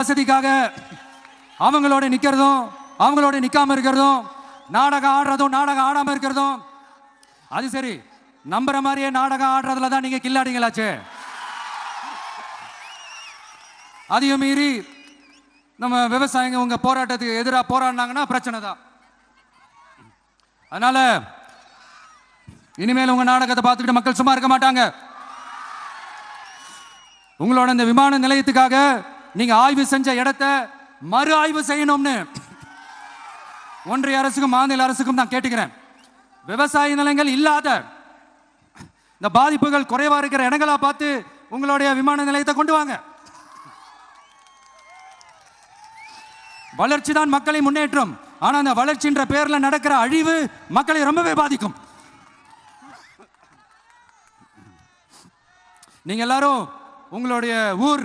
வசதிக்காக அவங்களோட நிக்கிறதும் அவங்களோட நிற்காம இருக்கிறதும் நாடகம் ஆடுறதும் நாடகம் ஆடாமல் இருக்கிறதும். அது சரி நம்புற மாதிரியே நாடகம் ஆடுறதுல தான் நீங்க கில்லாடிங்களாச்சே. அதையும் மீறி நம்ம விவசாயிங்க உங்க போராட்டத்துக்கு எதிராக போராடினாங்கன்னா பிரச்சனை தான். அதனால இனிமேல் உங்க நாடகத்தை பார்த்துக்கிட்டு மக்கள் சும்மா இருக்க மாட்டாங்க. உங்களோட இந்த விமான நிலையத்துக்காக நீங்க ஆய்வு செஞ்ச இடத்த மறு ஆய்வு செய்யணும்னு ஒன்றிய அரசுக்கும் மாநில அரசுக்கும் நான் கேட்டுக்கிறேன். விவசாய நிலங்கள் இல்லாத இந்த பாதிப்புகள் குறைவா இருக்கிற இடங்களா பார்த்து உங்களுடைய விமான நிலையத்தை கொண்டு வாங்க. வளர்ச்சி தான் மக்களை முன்னேற்றம். ஆனா அந்த வளர்ச்சின்ற பேர்ல நடக்கிற அழிவு மக்களை ரொம்பவே பாதிக்கும். நீங்க எல்லாரும் உங்களுடைய ஊர்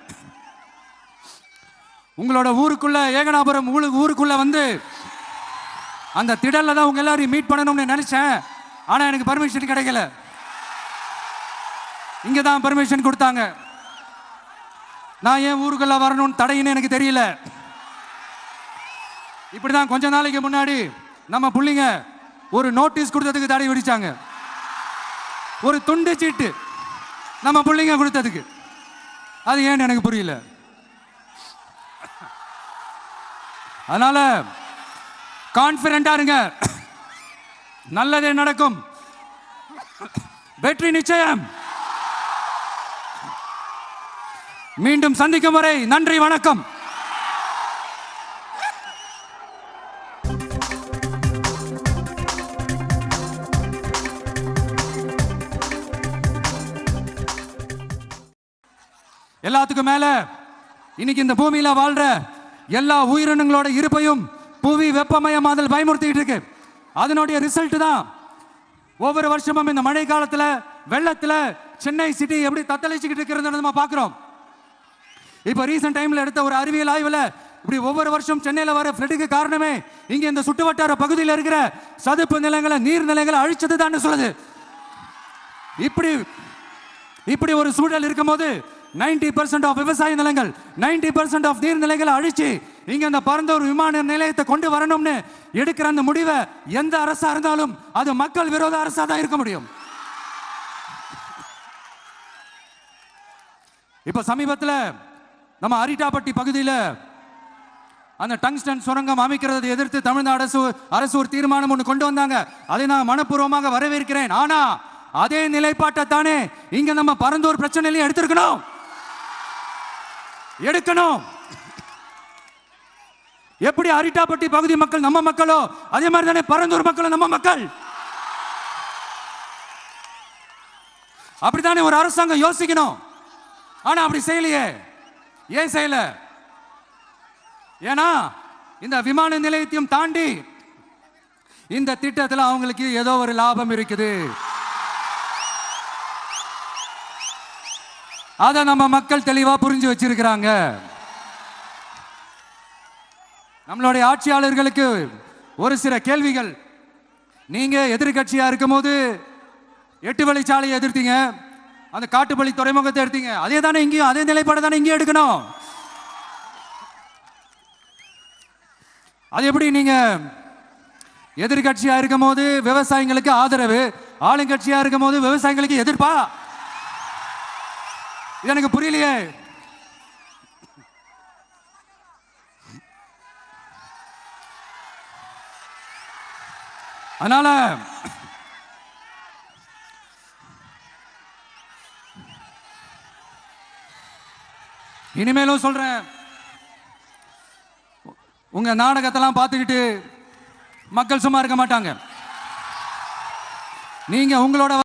உங்களோட ஊருக்குள்ள ஏகனாபுரம் ஊருக்குள்ள வந்து அந்த திடல்ல தான் உங்க எல்லாரையும் மீட் பண்ணணும்னு நினைச்சேன். ஆனா எனக்கு பர்மிஷன் கிடைக்கல. இங்க தான் பர்மிஷன் கொடுத்தாங்க. நான் ஏன் ஊருக்குள்ள வரணும்னு தடையின்னு எனக்கு தெரியல. இப்படிதான் கொஞ்ச நாளைக்கு முன்னாடி நம்ம பிள்ளைங்க ஒரு நோட்டீஸ் கொடுத்ததுக்கு தடை விடிச்சாங்க ஒரு துண்டு சீட்டு நம்ம பிள்ளைங்க கொடுத்ததுக்கு. அது ஏன்னு எனக்கு புரியல. அதனால கான்பிடண்டா இருங்க. நல்லதே நடக்கும். வெற்றி நிச்சயம். மீண்டும் சந்திக்கும் வரை நன்றி வணக்கம். எல்லாத்துக்கும் மேல இன்னைக்கு இந்த பூமியில வாழ்ற எல்லா உயிரினங்களோட இருப்பையும் புவி வெப்பமயமாதல் பயமுறுத்திட்டு இருக்கு. அதனுடைய ரிசல்ட் தான் ஒவ்வொரு வருஷமும் இந்த மழை காலத்துல வெள்ளத்துல சென்னை சிட்டி எப்படி தத்தளிச்சுக்கிட்டு இருக்கிறது நம்ம பார்க்குறோம். இப்போ ரீசெண்ட் டைம்ல எடுத்த ஒரு அறிவியல் ஆய்வுல இப்படி ஒவ்வொரு வருஷம் சென்னையில் வர ஃப்ளட்டுக்கு காரணமே இங்க இந்த சுற்றுவட்டார பகுதியில் இருக்கிற சதுப்பு நிலங்களை நீர் நிலைகளை அழிச்சது தான் சொல்லுது. இப்படி இப்படி ஒரு சூழல் இருக்கும்போது 90% பர்சன்ட் ஆஃப் விவசாய நிலங்கள் 90% பர்சன்ட் ஆஃப் நீர்நிலைகளை அழிச்சு இங்க இந்த பரந்தூர் விமான நிலையத்தை கொண்டு வரணும்னு எடுக்கிற அந்த முடிவை எந்த அரசா இருந்தாலும் அது மக்கள் விரோத அரசா தான் இருக்க முடியும். இப்ப சமீபத்தில் நம்ம அரிட்டாப்பட்டி பகுதியில் அந்த டங்ஸ்டன் சுரங்கம் அமைக்கிறதை எதிர்த்து தமிழ்நாடு அரசு அரசு ஒரு தீர்மானம் ஒன்று கொண்டு வந்தாங்க. அதை நான் மனப்பூர்வமாக வரவேற்கிறேன். ஆனா அதே நிலைப்பாட்டை தானே இங்க நம்ம பரந்தூர் பிரச்சனையிலையும் எடுத்திருக்கணும். எடுக்கணும். எப்படி அரிட்டாப்பட்டி பகுதி மக்கள் நம்ம மக்களோ? அதே மாதிரி தானே பரந்தூர் மக்களும் நம்ம மக்கள்? அப்படித்தானே ஒரு அரசாங்கம் யோசிக்கணும். ஆனா அப்படி செய்யலையே. ஏன் செய்யல? ஏன்னா இந்த விமான நிலையத்தையும் தாண்டி இந்த திட்டத்தில் அவங்களுக்கு ஏதோ ஒரு லாபம் இருக்குது. அதை நம்ம மக்கள் தெளிவா புரிஞ்சு வச்சிருக்கிறாங்க. நம்மளுடைய ஆட்சியாளர்களுக்கு ஒரு சில கேள்விகள். நீங்க எதிர்கட்சியா இருக்கும்போது எட்டு வழிச்சாலையை எதிர்த்தீங்க. அந்த காட்டுப்பள்ளி துறைமுகத்தை எடுத்தீங்க. அதே தானே இங்கேயும் அதே நிலைப்பாடு தானே இங்கேயும் எடுக்கணும். அது எப்படி நீங்க எதிர்கட்சியா இருக்கும் போது விவசாயிகளுக்கு ஆதரவு ஆளுங்கட்சியா இருக்கும் போது விவசாயிகளுக்கு எதிர்ப்பா? இது எனக்கு புரியலையே. அதனால இனிமேலும் சொல்றேன். உங்க நாடகத்தெல்லாம் பார்த்துக்கிட்டு மக்கள் சும்மா இருக்க மாட்டாங்க. நீங்க உங்களோட